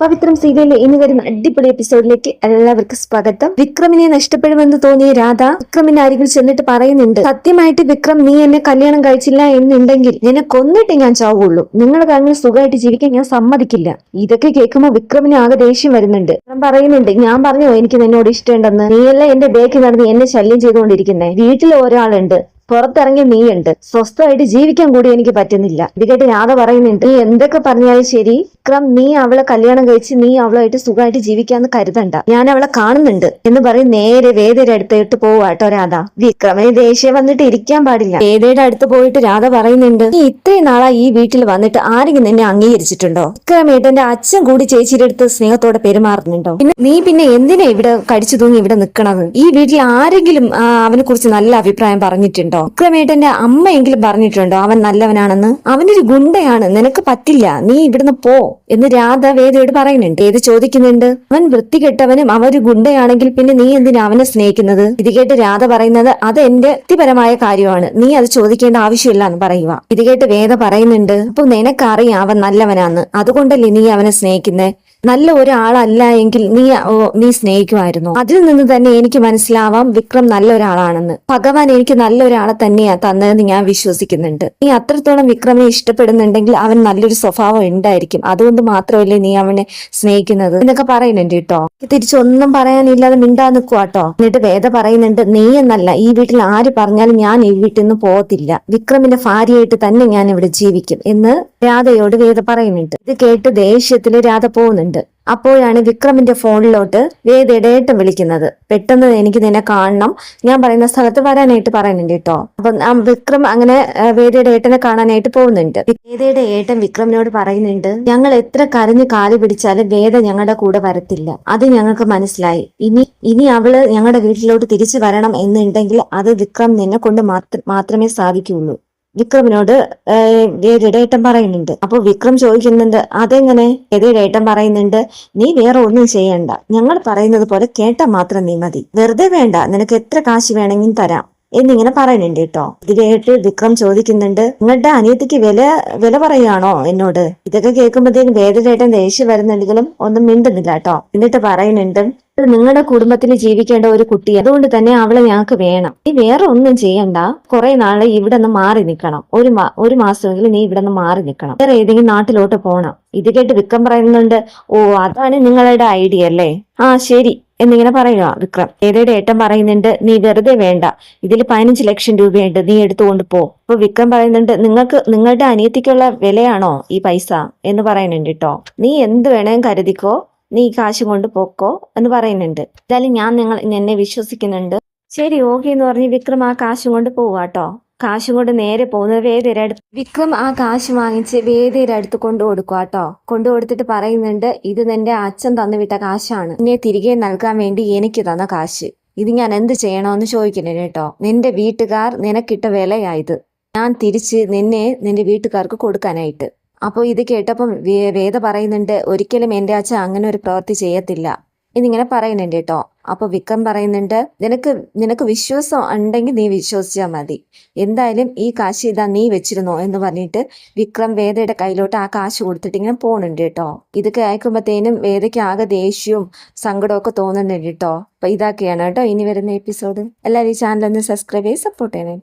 പവിത്രം സീരിയലിലെ ഇനി വരുന്ന അടിപൊളി എപ്പിസോഡിലേക്ക് എല്ലാവർക്കും സ്വാഗതം. വിക്രമിനെ നഷ്ടപ്പെടുമെന്ന് തോന്നിയ രാധ വിക്രമിന്റെ അരികിൽ ചെന്നിട്ട് പറയുന്നുണ്ട് സത്യമായിട്ട് വിക്രം നീ എന്നെ കല്യാണം കഴിച്ചില്ല എന്നുണ്ടെങ്കിൽ നിന്നെ കൊന്നിട്ട് ഞാൻ ചാവുള്ളൂ. നിങ്ങൾക്ക് കാരണം സുഖമായിട്ട് ജീവിക്കാൻ ഞാൻ സമ്മതിക്കില്ല. ഇതൊക്കെ കേൾക്കുമ്പോൾ വിക്രമിന് ആകെ ദേഷ്യം വരുന്നുണ്ട്. പറയുന്നുണ്ട് ഞാൻ പറഞ്ഞു എനിക്ക് നിന്നോട് ഇഷ്ടമുണ്ടെന്ന്. നീയല്ല എന്റെ ബേക്കിൽ നടന്ന് എന്നെ ശല്യം ചെയ്തുകൊണ്ടിരിക്കുന്നേ? വീട്ടിൽ ഒരാളുണ്ട് പുറത്തിറങ്ങി നീയുണ്ട്. സ്വസ്ഥമായിട്ട് ജീവിക്കാൻ കൂടി എനിക്ക് പറ്റുന്നില്ല. ഇത് കേട്ട് രാധ പറയുന്നുണ്ട് നീ എന്തൊക്കെ പറഞ്ഞാലും ശരി? വിക്രം നീ അവളെ കല്യാണം കഴിച്ച് നീ അവളായിട്ട് സുഖമായിട്ട് ജീവിക്കാന്ന് കരുതണ്ട. ഞാൻ അവളെ കാണുന്നുണ്ട് എന്ന് പറയും നേരെ വേദയുടെ അടുത്തേട്ട് പോവാട്ടോ രാധ. വിക്രമിന് ദേഷ്യം വന്നിട്ട് ഇരിക്കാൻ പാടില്ല. വേദയുടെ അടുത്ത് പോയിട്ട് രാധ പറയുന്നുണ്ട് നീ ഇത്രയും നാളാ ഈ വീട്ടിൽ വന്നിട്ട് ആരെങ്കിലും നിന്നെ അംഗീകരിച്ചിട്ടുണ്ടോ? വിക്രമേട്ടന്റെ അച്ഛൻ കൂടി ചേച്ചിയുടെ അടുത്ത് സ്നേഹത്തോടെ പെരുമാറുന്നുണ്ടോ? പിന്നെ നീ പിന്നെ എന്തിനാ ഇവിടെ കടിച്ചു തൂങ്ങി ഇവിടെ നിൽക്കണത് ഈ വീട്ടിൽ ആരെങ്കിലും അവനെ കുറിച്ച് നല്ല അഭിപ്രായം പറഞ്ഞിട്ടുണ്ടോ? വിക്രമേട്ടന്റെ അമ്മയെങ്കിലും പറഞ്ഞിട്ടുണ്ടോ? അവൻ നല്ലവനാണെന്ന്? അവനൊരു ഗുണ്ടയാണ് നിനക്ക് പറ്റില്ല. നീ ഇവിടുന്ന് പോ. എന്ന് രാധ വേദയോട് പറയുന്നുണ്ട്. വേദ ചോദിക്കുന്നുണ്ട്? അവൻ വൃത്തികെട്ടവനും അവൻ ഒരു ഗുണ്ടയാണെങ്കിൽ പിന്നെ നീ എന്തിനാ അവനെ സ്നേഹിക്കുന്നത്? ഇത് കേട്ട് രാധ പറയുന്നത് അത് എന്റെ വ്യക്തിപരമായ കാര്യമാണ്. നീ അത് ചോദിക്കേണ്ട ആവശ്യമില്ല എന്ന് പറയുക. ഇത് കേട്ട് വേദ പറയുന്നുണ്ട് അപ്പൊ നിനക്കറിയാം അവൻ നല്ലവനാന്ന്. അതുകൊണ്ടല്ലേ നീ അവനെ സ്നേഹിക്കുന്നേ? നല്ല ഒരാളല്ല എങ്കിൽ നീ നീ സ്നേഹിക്കുമായിരുന്നു. അതിൽ നിന്ന് തന്നെ എനിക്ക് മനസ്സിലാവാം വിക്രം നല്ല ഒരാളാണെന്ന്. ഭഗവാൻ എനിക്ക് നല്ല ഒരാളെ തന്നെയാ തന്നതെന്ന് ഞാൻ വിശ്വസിക്കുന്നുണ്ട്. നീ അത്രത്തോളം വിക്രമെ ഇഷ്ടപ്പെടുന്നുണ്ടെങ്കിൽ അവൻ നല്ലൊരു സ്വഭാവം ഉണ്ടായിരിക്കും. അതുകൊണ്ട് മാത്രമല്ലേ നീ അവനെ സ്നേഹിക്കുന്നത്? എന്നൊക്കെ പറയുന്നുണ്ട് കേട്ടോ. തിരിച്ചൊന്നും പറയാനില്ലാതെ മിണ്ടാ നിൽക്കുക കേട്ടോ. എന്നിട്ട് വേദ പറയുന്നുണ്ട് നീ എന്നല്ല ഈ വീട്ടിൽ ആര് പറഞ്ഞാലും ഞാൻ ഈ വീട്ടിൽ നിന്ന് പോകത്തില്ല. വിക്രമിന്റെ ഭാര്യയായിട്ട് തന്നെ ഞാൻ ഇവിടെ ജീവിക്കും എന്ന് രാധയോട് വേദ പറയുന്നുണ്ട്. ഇത് കേട്ട് ദേഷ്യത്തിൽ രാധ പോകുന്നുണ്ട്. അപ്പോഴാണ് വിക്രമിന്റെ ഫോണിലോട്ട് വേദയുടെ ഏട്ടം വിളിക്കുന്നത്. പെട്ടെന്ന് എനിക്ക് നിന്നെ കാണണം. ഞാൻ പറയുന്ന സ്ഥലത്ത് വരാനായിട്ട് പറയുന്നുണ്ട് കേട്ടോ. അപ്പൊ വിക്രം അങ്ങനെ വേദയുടെ ഏട്ടനെ കാണാനായിട്ട് പോകുന്നുണ്ട്. വേദയുടെ ഏട്ടൻ വിക്രമിനോട് പറയുന്നുണ്ട് ഞങ്ങൾ എത്ര കരഞ്ഞ് കാൽ പിടിച്ചാലും വേദ ഞങ്ങളുടെ കൂടെ വരത്തില്ല. അത് ഞങ്ങൾക്ക് മനസ്സിലായി. ഇനി ഇനി അവൾ ഞങ്ങളുടെ വീട്ടിലോട്ട് തിരിച്ചു വരണം എന്നുണ്ടെങ്കിൽ അത് വിക്രം നിന്നെ കൊണ്ട് മാത്ര- മാത്രമേ സാധിക്കുകയുള്ളൂ. വിക്രമിനോട് വേദയുടെ പറയുന്നുണ്ട്. അപ്പൊ വിക്രം ചോദിക്കുന്നുണ്ട് അതെങ്ങനെ? വേദയുടെ ഏട്ടൻ പറയുന്നുണ്ട്? നീ വേറെ ഒന്നും ചെയ്യണ്ട. ഞങ്ങൾ പറയുന്നത് പോലെ കേട്ട മാത്രം നീ മതി. വെറുതെ വേണ്ട. നിനക്ക് എത്ര കാശ് വേണമെങ്കിലും തരാം. എന്നിങ്ങനെ പറയുന്നുണ്ട് കേട്ടോ. ഇതിലേട്ട് വിക്രം ചോദിക്കുന്നുണ്ട് നിങ്ങളുടെ അനിയത്തിക്ക് വില വില പറയുകയാണോ എന്നോട്? ഇതൊക്കെ കേൾക്കുമ്പോഴത്തേക്കും വേദനേട്ടൻ ദേഷ്യം വരുന്നുണ്ടെങ്കിലും ഒന്നും മിണ്ടുന്നില്ല കേട്ടോ. എന്നിട്ട് പറയുന്നുണ്ട് "ഇത് നിങ്ങളുടെ കുടുംബത്തിൽ ജീവിക്കേണ്ട ഒരു കുട്ടി. അതുകൊണ്ട് തന്നെ അവളെ ഞങ്ങൾക്ക് വേണം. നീ വേറെ ഒന്നും ചെയ്യണ്ട. കുറെ നാളെ ഇവിടെ നിന്ന് മാറി നിൽക്കണം. ഒരു ഒരു മാസമെങ്കിലും നീ ഇവിടെ നിന്ന് മാറി നിൽക്കണം. വേറെ ഏതെങ്കിലും നാട്ടിലോട്ട് പോകണം ഇത് കേട്ട് വിക്രം പറയുന്നുണ്ട് ഓ അതാണ് നിങ്ങളുടെ ഐഡിയ അല്ലേ? ആ ശരി. എന്നിങ്ങനെ പറയുക വിക്രം. ഏതയുടെ ഏട്ടൻ പറയുന്നുണ്ട് നീ വെറുതെ വേണ്ട. ഇതിൽ പതിനഞ്ച് ലക്ഷം രൂപയുണ്ട്. നീ എടുത്തുകൊണ്ട് പോ. അപ്പൊ വിക്രം പറയുന്നുണ്ട് നിങ്ങൾക്ക് നിങ്ങളുടെ അനിയത്തിക്കുള്ള വിലയാണോ ഈ പൈസ? എന്ന് പറയുന്നുണ്ട് കേട്ടോ നീ എന്ത് വേണേലും കരുതിക്കോ. നീ കാശ് കൊണ്ട് പോക്കോ എന്ന് പറയുന്നുണ്ട്. എന്തായാലും ഞാൻ നിങ്ങൾ എന്നെ വിശ്വസിക്കുന്നുണ്ട്. ശരി ഓക്കെ എന്ന് പറഞ്ഞ് വിക്രം ആ കാശും കൊണ്ട് പോവാട്ടോ കാശും കൊണ്ട് നേരെ പോകുന്നത് വേദയുടെ അടുത്ത് വിക്രം ആ കാശ് വാങ്ങിച്ച് വേദയുടെ അടുത്ത് കൊണ്ടു കൊടുക്കുക കേട്ടോ കൊണ്ടു കൊടുത്തിട്ട് പറയുന്നുണ്ട് ഇത് നിന്റെ അച്ഛൻ തന്നുവിട്ട കാശാണ്. എന്നെ തിരികെ നൽകാൻ വേണ്ടി എനിക്ക് തന്ന കാശ്. ഇത് ഞാൻ എന്ത് ചെയ്യണമെന്ന് ചോദിക്കുന്നു കേട്ടോ നിന്റെ വീട്ടുകാർ നിനക്കിട്ട വിലയായത് ഞാൻ തിരിച്ച് നിന്നെ നിന്റെ വീട്ടുകാർക്ക് കൊടുക്കാനായിട്ട്. അപ്പോൾ ഇത് കേട്ടപ്പം വേദ പറയുന്നുണ്ട് ഒരിക്കലും എന്റെ അച്ഛൻ അങ്ങനെ ഒരു പ്രവൃത്തി ചെയ്യത്തില്ല. എന്നിങ്ങനെ പറയുന്നുണ്ട് കേട്ടോ. അപ്പൊ വിക്രം പറയുന്നുണ്ട് നിനക്ക് നിനക്ക് വിശ്വാസം ഉണ്ടെങ്കിൽ നീ വിശ്വസിച്ചാൽ മതി. എന്തായാലും ഈ കാശ് ഇതാ നീ വെച്ചിരുന്നോ? എന്ന് പറഞ്ഞിട്ട് വിക്രം വേദയുടെ കയ്യിലോട്ട് ആ കാശ് കൊടുത്തിട്ട് ഇങ്ങനെ പോണുണ്ട് കേട്ടോ. ഇത് കേൾക്കുമ്പോഴത്തേനും വേദയ്ക്ക് ആകെ ദേഷ്യവും സങ്കടവും ഒക്കെ തോന്നുന്നുണ്ട് കേട്ടോ. അപ്പൊ ഇതൊക്കെയാണ് കേട്ടോ ഇനി വരുന്ന എപ്പിസോഡ് എല്ലാവരും ഈ ചാനൽ ഒന്ന് സബ്സ്ക്രൈബ് ചെയ്ത് സപ്പോർട്ട് ചെയ്യണേ.